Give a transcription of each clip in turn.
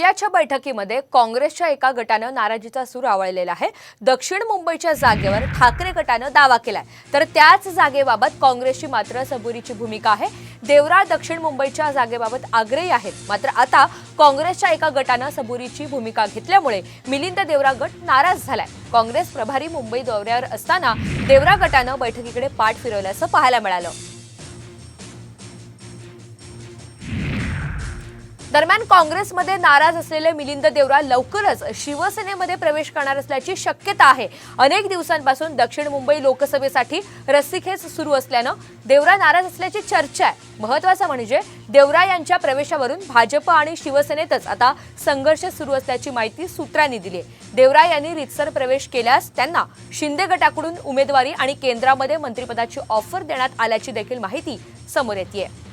याच्या बैठकीमध्ये काँग्रेसच्या एका गटानं नाराजीचा सूर आवळलेला आहे. दक्षिण मुंबईच्या जागेवर ठाकरे गटानं दावा केलाय. तर त्याच जागेबाबत काँग्रेसची मात्र सबुरीची भूमिका आहे. देवरा दक्षिण मुंबईच्या जागेबाबत आग्रही आहेत. मात्र आता काँग्रेसच्या एका गटानं सबुरीची भूमिका घेतल्यामुळे मिलिंद देवरा गट नाराज झालाय. काँग्रेस प्रभारी मुंबई दौऱ्यावर असताना देवरा गटानं बैठकीकडे पाठ फिरवल्याचं पाहायला मिळालं. दरम्यान काँग्रेसमध्ये नाराज असलेले मिलिंद देवरा लवकरच शिवसेनेमध्ये प्रवेश करणार असल्याची शक्यता आहे. अनेक दिवसांपासून दक्षिण मुंबई लोकसभेसाठी रस्सीखेच सुरू असल्यानं देवरा नाराज असल्याची चर्चा आहे. महत्वाचं म्हणजे देवरा यांच्या प्रवेशावरून भाजप आणि शिवसेनेतच आता संघर्ष सुरू असल्याची माहिती सूत्रांनी दिली आहे. देवरा यांनी रितसर प्रवेश केल्यास त्यांना शिंदे गटाकडून उमेदवारी आणि केंद्रामध्ये मंत्रिपदाची ऑफर देण्यात आल्याची देखील माहिती समोर येते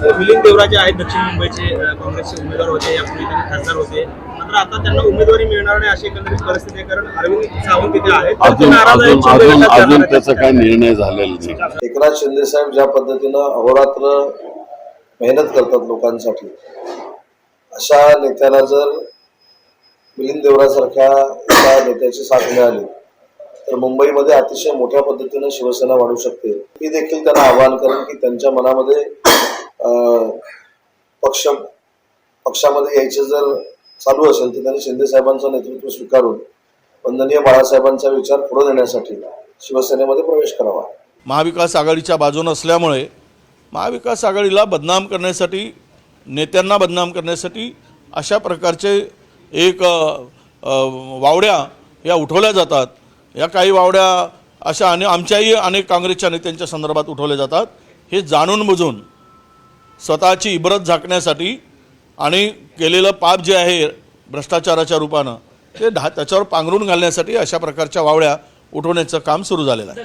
मिलिंद देवराजे आहेत दक्षिण मुंबईचे काँग्रेसचे उमेदवार होते यापूर्वी त्यांनी खासदार होते. मात्र आता त्यांना उमेदवारी मिळणार नाही अशी एकंदरीत परिस्थिती आहे कारण अरविंद सावंत तिथे आहेत. अजून. त्याचा काही निर्णय झालेला नाही. एकनाथ शिंदे साहेब ज्या पद्धतीनं अहोरात्र मेहनत करतात लोकांसाठी अशा नेत्याला जर मिलिंद देवरासारख्या एका नेत्याची साथ मिळाली तर मुंबईमध्ये अतिशय मोठ्या पद्धतीनं शिवसेना वाढू शकते. मी देखील त्यांना आवाहन करेन की त्यांच्या मनामध्ये पक्ष पक्षामध्ये यायचे जर चालू असेल तर त्यांनी शिंदे साहेबांचं नेतृत्व स्वीकारून वंदनीय बाळासाहेबांचा विचार पुढे नेण्यासाठी शिवसेनेमध्ये प्रवेश करावा. महाविकास आघाडीच्या बाजूनं असल्यामुळे महाविकास आघाडीला बदनाम करण्यासाठी नेत्यांना बदनाम करण्यासाठी अशा प्रकारचे एक वावड्या या उठवल्या जातात. या काही वावड्या अशा आणि आमच्याही अनेक काँग्रेसच्या नेत्यांच्या संदर्भात उठवल्या जातात. हे जाणून बुजून स्वतःची इबरत झाकण्यासाठी आणि केलेलं पाप जे आहे भ्रष्टाचाराच्या रूपानं ते ढा त्याच्यावर पांघरून घालण्यासाठी अशा प्रकारच्या वावड्या उठवण्याचं काम सुरू झालेलं आहे.